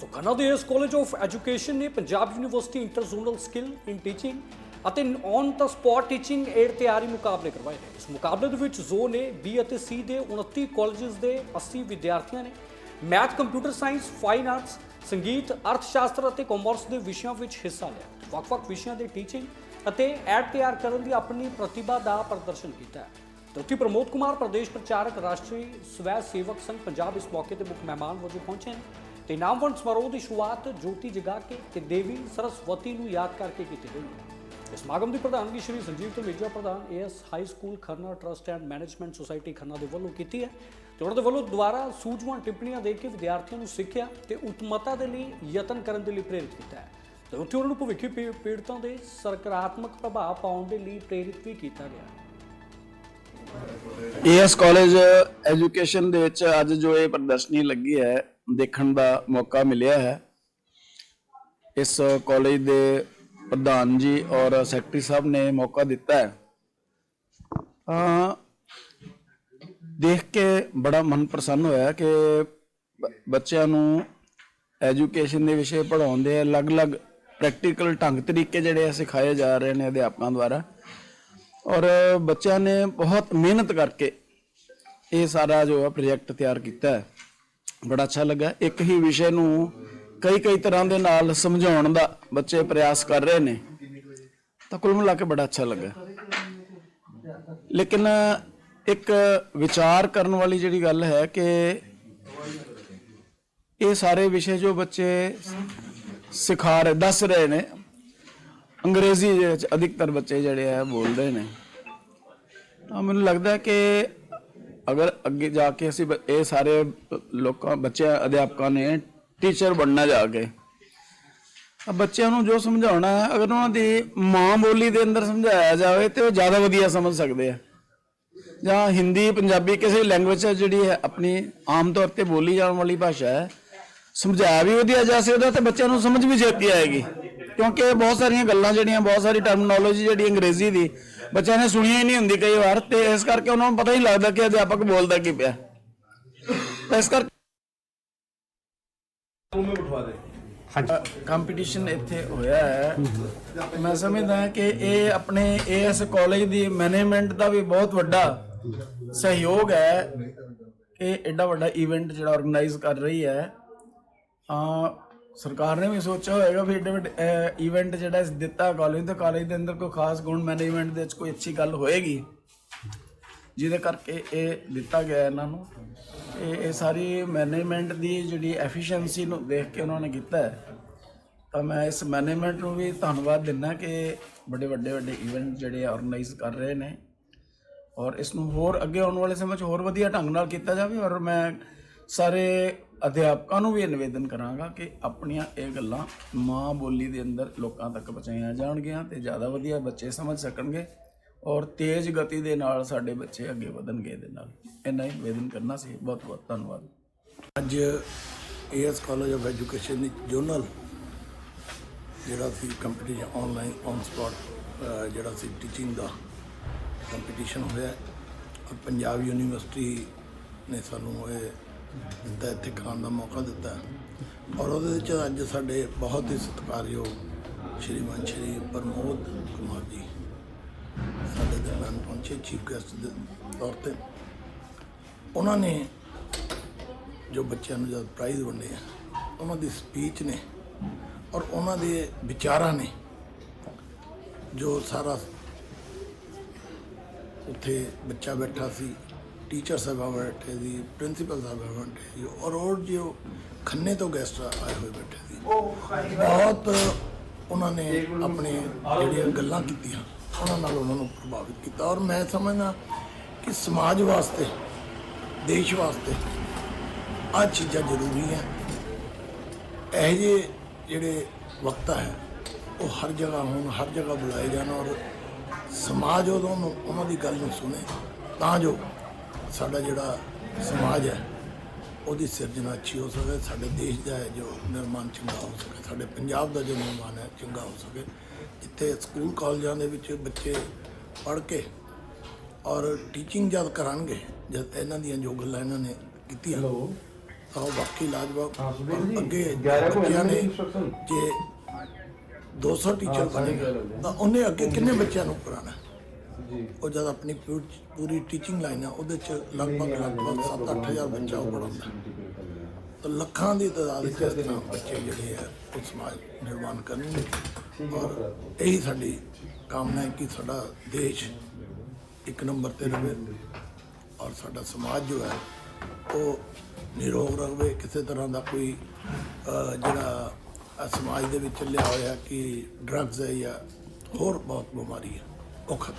ਸੋ ਖੰਨਾ ਦੇ ਇਸ college of education ਨੇ Punjab university inter zonal skill in teaching ਅਤੇ on the spot teaching aid ਤਿਆਰੀ ਮੁਕਾਬਲੇ ਕਰਵਾਏ ਨੇ। ਇਸ ਮੁਕਾਬਲੇ ਦੇ ਵਿੱਚ ਜ਼ੋਨ ਏ ਬੀ ਅਤੇ ਸੀ ਦੇ 29 ਕਾਲਜਸ ਦੇ 80 ਵਿਦਿਆਰਥੀਆਂ ਨੇ math computer science fine arts ਸੰਗੀਤ ਅਰਥ ਸ਼ਾਸਤਰ ਅਤੇ ਕਾਮਰਸ ਦੇ ਵਿਸ਼ਿਆਂ ਵਿੱਚ ਹਿੱਸਾ ਲਿਆ। ਵੱਖ-ਵੱਖ ਵਿਸ਼ਿਆਂ ਦੇ ਟੀਚਿੰਗ ਅਤੇ ਐਡ ਤਿਆਰ ਕਰਨ ਦੀ ਆਪਣੀ ਪ੍ਰਤਿਭਾ ਦਾ ਪ੍ਰਦਰਸ਼ਨ ਕੀਤਾ ਹੈ। ਡਾਕਟਰ ਪ੍ਰਮੋਦ ਕੁਮਾਰ, ਪ੍ਰਦੇਸ਼ ਪ੍ਰਚਾਰਕ, ਰਾਸ਼ਟਰੀ ਸਵੈ ਸੇਵਕ ਸੰਘ, ਪੰਜਾਬ ਇਸ ਮੌਕੇ ਤੇ ਮੁੱਖ ਮਹਿਮਾਨ ਵਜੋਂ ਪਹੁੰਚੇ ਨੇ। ਤੇ ਇਨਾਮਵੰਡ ਸਮਾਰੋਹ ਦੀ ਸ਼ੁਰੂਆਤ ਜੋਤੀ ਜਗਾ ਕੇ ਤੇ ਦੇਵੀ ਸਰਸਵਤੀ ਨੂੰ ਯਾਦ ਕਰਕੇ ਕੀਤੀ ਗਈ। ਇਸ ਸਮਾਗਮ ਦੀ ਪ੍ਰਧਾਨਗੀ ਸ਼੍ਰੀ ਸੰਜੀਵ ਤਮੇਜਾ ਪ੍ਰਧਾਨ AS high school Khanna trust and management society Khanna ਦੇ ਵੱਲੋਂ ਕੀਤੀ ਹੈ ਤੇ ਉਹਨਾਂ ਦੇ ਵੱਲੋਂ ਦੁਆਰਾ ਸੂਝਵਾਨ ਟਿੱਪਣੀਆਂ ਦੇ ਕੇ ਵਿਦਿਆਰਥੀਆਂ ਨੂੰ ਸਿੱਖਿਆ ਤੇ ਉਤਮਤਾ ਦੇ ਲਈ ਯਤਨ ਕਰਨ ਦੇ ਲਈ ਪ੍ਰੇਰਿਤ ਕੀਤਾ ਹੈ। ਤੇ ਉੱਥੇ ਉਹਨਾਂ ਨੂੰ ਭਵਿੱਖੀ ਪੀੜਤਾਂ ਦੇ ਸਰਕਾਰਾਤਮਕ ਪ੍ਰਭਾਵ ਪਾਉਣ ਦੇ ਲਈ ਪ੍ਰੇਰਿਤ ਵੀ ਕੀਤਾ ਗਿਆ ਏਐਸ ਕਾਲਜ ਐਜੂਕੇਸ਼ਨ ਦੇ ਵਿੱਚ ਅੱਜ ਜੋ ਇਹ ਪ੍ਰਦਰਸ਼ਨੀ ਲੱਗੀ ਹੈ ਦੇਖਣ ਦਾ ਮੌਕਾ ਮਿਲਿਆ ਹੈ। ਇਸ ਕਾਲਜ ਦੇ ਪ੍ਰਧਾਨ ਜੀ ਔਰ ਸੈਕਟਰੀ ਸਾਹਿਬ ਨੇ ਮੌਕਾ ਦਿੱਤਾ ਹੈ। ਤਾਂ ਦੇਖ ਕੇ ਬੜਾ ਮਨ ਪ੍ਰਸੰਨ ਹੋਇਆ ਕਿ ਬੱਚਿਆਂ ਨੂੰ ਐਜੂਕੇਸ਼ਨ ਦੇ ਵਿਸ਼ੇ ਪੜਾਉਂਦੇ ਅਲੱਗ-ਅਲੱਗ ਪ੍ਰੈਕਟੀਕਲ ਢੰਗ ਤਰੀਕੇ ਜਿਹੜੇ ਆ ਸਿਖਾਏ ਜਾ ਰਹੇ ਨੇ ਅਧਿਆਪਕਾਂ ਦੁਆਰਾ। ਔਰ ਬੱਚਿਆਂ ਨੇ ਬਹੁਤ ਮਿਹਨਤ ਕਰਕੇ ਇਹ ਸਾਰਾ ਜੋ ਹੈ ਪ੍ਰੋਜੈਕਟ ਤਿਆਰ ਕੀਤਾ ਹੈ। ਬੜਾ ਅੱਛਾ ਲੱਗਾ। ਇੱਕ ਹੀ ਵਿਸ਼ੇ ਨੂੰ ਕਈ ਕਈ ਤਰ੍ਹਾਂ ਦੇ ਨਾਲ ਸਮਝਾਉਣ ਦਾ ਬੱਚੇ ਪ੍ਰਯਾਸ ਕਰ ਰਹੇ ਨੇ। ਤਾਂ ਕੁੱਲ ਮਿਲਾ ਕੇ ਬੜਾ ਅੱਛਾ ਲੱਗਾ। ਲੇਕਿਨ ਇੱਕ ਵਿਚਾਰ ਕਰਨ ਵਾਲੀ ਜਿਹੜੀ ਗੱਲ ਹੈ ਕਿ ਇਹ ਸਾਰੇ ਵਿਸ਼ੇ ਜੋ ਬੱਚੇ ਸਿਖਾ ਰਹੇ, ਦੱਸ ਰਹੇ ਨੇ, ਅੰਗਰੇਜ਼ੀ ਦੇ ਵਿੱਚ ਅਧਿਕਤਰ ਬੱਚੇ ਜਿਹੜੇ ਆ ਬੋਲਦੇ ਨੇ। ਤਾਂ ਮੈਨੂੰ ਲੱਗਦਾ ਕਿ ਅਗਰ ਅੱਗੇ ਜਾ ਕੇ ਅਸੀਂ ਬ- ਇਹ ਸਾਰੇ ਲੋਕਾਂ, ਬੱਚਿਆਂ, ਅਧਿਆਪਕਾਂ ਨੇ ਟੀਚਰ ਬਣਨਾ ਜਾ ਕੇ, ਤਾਂ ਬੱਚਿਆਂ ਨੂੰ ਜੋ ਸਮਝਾਉਣਾ ਹੈ, ਅਗਰ ਉਹਨਾਂ ਦੀ ਮਾਂ ਬੋਲੀ ਦੇ ਅੰਦਰ ਸਮਝਾਇਆ ਜਾਵੇ ਤੇ ਉਹ ਜ਼ਿਆਦਾ ਵਧੀਆ ਸਮਝ ਸਕਦੇ ਆ। ਜਾਂ ਹਿੰਦੀ, ਪੰਜਾਬੀ ਕਿਸੇ ਲੈਂਗੁਏਜ ਜਿਹੜੀ ਹੈ, ਆਪਣੀ ਆਮ ਤੌਰ ਤੇ ਬੋਲੀ ਜਾਣ ਵਾਲੀ ਭਾਸ਼ਾ ਹੈ, ਸਮਝਾਇਆ ਵੀ ਵਧੀਆ ਜਾ ਸਕਦਾ ਤੇ ਬੱਚਿਆਂ ਨੂੰ ਸਮਝ ਵੀ ਛੇਤੀ ਆਏਗੀ। ਕਿਉਂਕਿ ਬਹੁਤ ਸਾਰੀਆਂ ਗੱਲਾਂ ਜਿਹੜੀਆਂ, ਬਹੁਤ ਸਾਰੀ ਟਰਮਨੋਲੋਜੀ ਜਿਹੜੀ ਅੰਗਰੇਜ਼ੀ ਦੀ ਬੱਚਿਆਂ ਨੇ ਸੁਣੀਆਂ ਹੀ ਨਹੀਂ ਹੁੰਦੀ ਕਈ ਵਾਰ ਤੇ ਇਸ ਕਰਕੇ ਉਹਨਾਂ ਨੂੰ ਪਤਾ ਹੀ ਲੱਗਦਾ ਕਿ ਅਧਿਆਪਕ ਬੋਲਦਾ ਕੀ ਪਿਆ। ਇਸ ਕਰਕੇ ਕੰਪੀਟੀਸ਼ਨ ਇੱਥੇ ਹੋਇਆ ਹੈ। ਮੈਂ ਸਮਝਦਾ ਕਿ ਇਹ ਆਪਣੇ ਏਐਸ ਕਾਲਜ ਦੀ ਮੈਨੇਜਮੈਂਟ ਦਾ ਵੀ ਬਹੁਤ ਵੱਡਾ ਸਹਿਯੋਗ ਹੈ ਕਿ ਐਡਾ ਵੱਡਾ ਇਵੈਂਟ ਜਿਹੜਾ ਆਰਗੇਨਾਈਜ਼ ਕਰ ਰਹੀ ਹੈ। ਆ ਸਰਕਾਰ ਨੇ ਵੀ ਸੋਚਿਆ ਹੋਏਗਾ ਵੀ ਐਡੇ ਵੱਡੇ ਇਵੈਂਟ ਜਿਹੜਾ ਦਿੱਤਾ ਕਾਲਜ ਤੇ ਕਾਲਜ ਦੇ ਅੰਦਰ ਕੋਈ ਖਾਸ ਗੁਣ ਮੈਨੇਜਮੈਂਟ ਦੇ ਵਿੱਚ ਕੋਈ ਅੱਛੀ ਗੱਲ ਹੋਏਗੀ? ਜਿਹਦੇ ਕਰਕੇ ਇਹ ਦਿੱਤਾ ਗਿਆ ਇਹਨਾਂ ਨੂੰ। ਇਹ ਇਹ ਸਾਰੀ ਮੈਨੇਜਮੈਂਟ ਦੀ ਜਿਹੜੀ ਐਫੀਸ਼ੀਐਂਸੀ ਨੂੰ ਦੇਖ ਕੇ ਉਹਨਾਂ ਨੇ ਕੀਤਾ ਹੈ। ਤਾਂ ਮੈਂ ਇਸ ਮੈਨੇਜਮੈਂਟ ਨੂੰ ਵੀ ਧੰਨਵਾਦ ਦਿੰਦਾ ਕਿ ਬੜੇ ਵੱਡੇ ਵੱਡੇ ਇਵੈਂਟ ਜਿਹੜੇ ਆਰਗੇਨਾਈਜ਼ ਕਰ ਰਹੇ ਨੇ। ਔਰ ਇਸ ਨੂੰ ਹੋਰ ਅੱਗੇ ਆਉਣ ਵਾਲੇ ਸਮੇਂ 'ਚ ਹੋਰ ਵਧੀਆ ਢੰਗ ਨਾਲ ਕੀਤਾ ਜਾਵੇ। ਔਰ ਮੈਂ ਸਾਰੇ ਅਧਿਆਪਕਾਂ ਨੂੰ ਵੀ ਇਹ ਨਿਵੇਦਨ ਕਰਾਂਗਾ ਕਿ ਆਪਣੀਆਂ ਇਹ ਗੱਲਾਂ ਮਾਂ ਬੋਲੀ ਦੇ ਅੰਦਰ ਲੋਕਾਂ ਤੱਕ ਪਹੁੰਚਾਈਆਂ ਜਾਣਗੀਆਂ ਤੇ ਜ਼ਿਆਦਾ ਵਧੀਆ ਬੱਚੇ ਸਮਝ ਸਕਣਗੇ ਔਰ ਤੇਜ਼ ਗਤੀ ਦੇ ਨਾਲ ਸਾਡੇ ਬੱਚੇ ਅੱਗੇ ਵਧਣਗੇ ਇਹਦੇ ਨਾਲ। ਇੰਨਾ ਹੀ ਨਿਵੇਦਨ ਕਰਨਾ ਸੀ। ਬਹੁਤ ਬਹੁਤ ਧੰਨਵਾਦ। ਅੱਜ ਏਐਸ ਕਾਲਜ ਆਫ ਐਜੂਕੇਸ਼ਨ ਦੀ ਜੋਨਲ ਜਿਹੜਾ ਸੀ ਕੰਪੀਟੀਸ਼ਨ ਆਨਲਾਈਨ ਔਨ ਸਪੌਟ ਜਿਹੜਾ ਸੀ ਟੀਚਿੰਗ ਦਾ ਕੰਪੀਟੀਸ਼ਨ ਹੋਇਆ। ਪੰਜਾਬ ਯੂਨੀਵਰਸਿਟੀ ਨੇ ਸਾਨੂੰ ਇਹ ਦਿੱਤਾ ਇੱਥੇ ਖਾਣ ਦਾ ਮੌਕਾ ਦਿੱਤਾ। ਔਰ ਉਹਦੇ ਵਿੱਚ ਅੱਜ ਸਾਡੇ ਬਹੁਤ ਹੀ ਸਤਿਕਾਰਯੋਗ ਸ਼੍ਰੀਮਾਨ ਸ਼੍ਰੀ ਪ੍ਰਮੋਦ ਕੁਮਾਰ ਜੀ, ਸਾਡੇ ਦਰਮਿਆਨ ਪਹੁੰਚੇ ਚੀਫ ਗੈਸਟ ਦੇ ਤੌਰ ਤੇ। ਉਹਨਾਂ ਨੇ ਜੋ ਬੱਚਿਆਂ ਨੂੰ ਜਦ ਪ੍ਰਾਈਜ਼ ਵੰਡੇ ਆ, ਉਹਨਾਂ ਦੀ ਸਪੀਚ ਨੇ ਔਰ ਉਹਨਾਂ ਦੇ ਵਿਚਾਰਾਂ ਨੇ ਜੋ ਸਾਰਾ ਉੱਥੇ ਬੱਚਾ ਬੈਠਾ ਸੀ ਟੀਚਰ ਸਾਹਿਬਾਂ ਬੈਠੇ ਸੀ ਪ੍ਰਿੰਸੀਪਲ ਸਾਹਿਬ ਬੈਠੇ ਸੀ ਔਰ ਉਹ ਜੋ ਖੰਨੇ ਤੋਂ ਗੈਸਟ ਆਏ ਹੋਏ ਬੈਠੇ ਸੀ ਬਹੁਤ ਉਹਨਾਂ ਨੇ ਆਪਣੇ ਜਿਹੜੀਆਂ ਗੱਲਾਂ ਕੀਤੀਆਂ ਉਹਨਾਂ ਨਾਲ ਉਹਨਾਂ ਨੂੰ ਪ੍ਰਭਾਵਿਤ ਕੀਤਾ ਔਰ ਮੈਂ ਸਮਝਦਾ ਕਿ ਸਮਾਜ ਵਾਸਤੇ ਦੇਸ਼ ਵਾਸਤੇ ਆ ਚੀਜ਼ਾਂ ਜ਼ਰੂਰੀ ਹੈ ਇਹ ਜਿਹੇ ਜਿਹੜੇ ਵਕਤਾ ਹੈ ਉਹ ਹਰ ਜਗ੍ਹਾ ਹੋਣ ਹਰ ਜਗ੍ਹਾ ਬੁਲਾਏ ਜਾਣ ਔਰ ਸਮਾਜ ਉਦੋਂ ਉਹਨਾਂ ਦੀ ਗੱਲ ਨੂੰ ਸੁਣੇ ਤਾਂ ਜੋ ਸਾਡਾ ਜਿਹੜਾ ਸਮਾਜ ਹੈ ਉਹਦੀ ਸਿਰਜਣਾ ਅੱਛੀ ਹੋ ਸਕੇ ਸਾਡੇ ਦੇਸ਼ ਦਾ ਜੋ ਨਿਰਮਾਣ ਚੰਗਾ ਹੋ ਸਕੇ ਸਾਡੇ ਪੰਜਾਬ ਦਾ ਜੋ ਨਿਰਮਾਣ ਹੈ ਚੰਗਾ ਹੋ ਸਕੇ। ਜਿੱਥੇ ਸਕੂਲ ਕਾਲਜਾਂ ਦੇ ਵਿੱਚ ਬੱਚੇ ਪੜ੍ਹ ਕੇ ਔਰ ਟੀਚਿੰਗ ਜਦ ਕਰਾਂਗੇ ਜਦ ਇਹਨਾਂ ਦੀਆਂ ਜੋ ਗੱਲਾਂ ਇਹਨਾਂ ਨੇ ਕੀਤੀਆਂ ਤਾਂ ਉਹ ਵਾਕਈ ਲਾਜਵਾਬ ਅੱਗੇ ਬੱਚਿਆਂ ਨੇ ਜੇ 200 ਟੀਚਰ ਬਣੇਗਾ ਤਾਂ ਉਹਨੇ ਅੱਗੇ ਕਿੰਨੇ ਬੱਚਿਆਂ ਨੂੰ ਉਹ ਜਦ ਆਪਣੀ ਪੂਰੀ ਟੀਚਿੰਗ ਲਾਈਨ ਆ ਉਹਦੇ ਚ ਲਗਭਗ ਲਗਭਗ 7-8000 ਬੱਚਾ ਉਹ ਪੜਾਉਂਦਾ ਤਾਂ ਲੱਖਾਂ ਦੀ ਤਾਦਾਦ ਵਿੱਚ ਬੱਚੇ ਜਿਹੜੇ ਆ ਉਹ ਸਮਾਜ ਨਿਰਮਾਣ ਕਰਨਗੇ। ਔਰ ਇਹੀ ਸਾਡੀ ਕਾਮਨਾ ਹੈ ਕਿ ਸਾਡਾ ਦੇਸ਼ ਇੱਕ ਨੰਬਰ ਤੇ ਰਹੇ ਔਰ ਸਾਡਾ ਸਮਾਜ ਜੋ ਹੈ ਉਹ ਨਿਰੋਗ ਰਹੇ ਕਿਸੇ ਤਰ੍ਹਾਂ ਦਾ ਕੋਈ ਜਿਹੜਾ ਸਮਾਜ ਦੇ ਵਿੱਚ ਚੱਲਿਆ ਹੋਇਆ ਕਿ ਡਰੱਗਸ ਹੈ ਜਾਂ ਹੋਰ ਬਹੁਤ ਬਿਮਾਰੀ ਹੈ। おか